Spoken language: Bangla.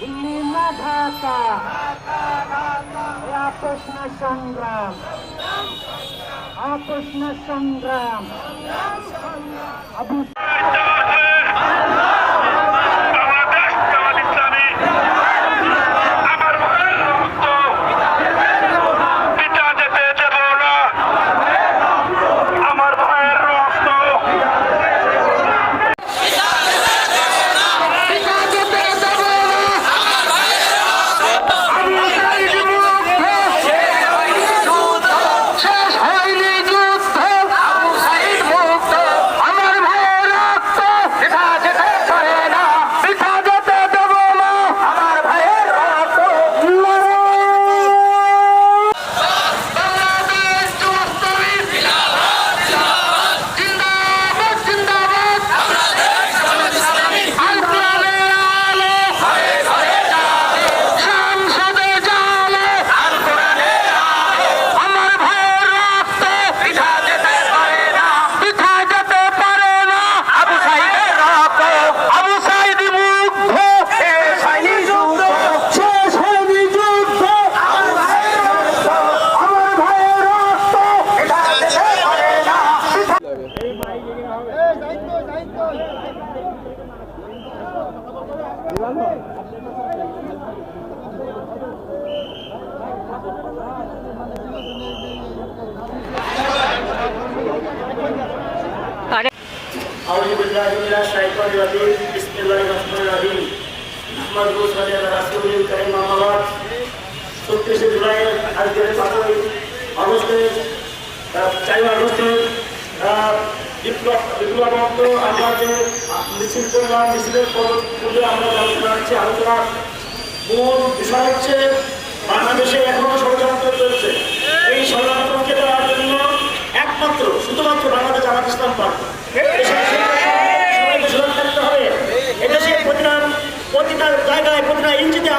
दिल्ली ढाका आपस संग्राम कृष्ण संग्राम अभी أعوذ بالله من الشيطان الرجيم بسم الله الرحمن الرحيم محمد صلى الله রাসূলুল কারীম আমাবাদ 36 জুলাই আজকের পাঁচই আগস্টে চার আগস্টে বিপ্লব বিপ্লবান্ত আমরা বিষয় হচ্ছে বাংলাদেশে এখনও চলছে। এই একমাত্র, শুধুমাত্র বাংলাদেশ প্রতিটা প্রতিটা জায়গায়, প্রতিটা ইঞ্চিতে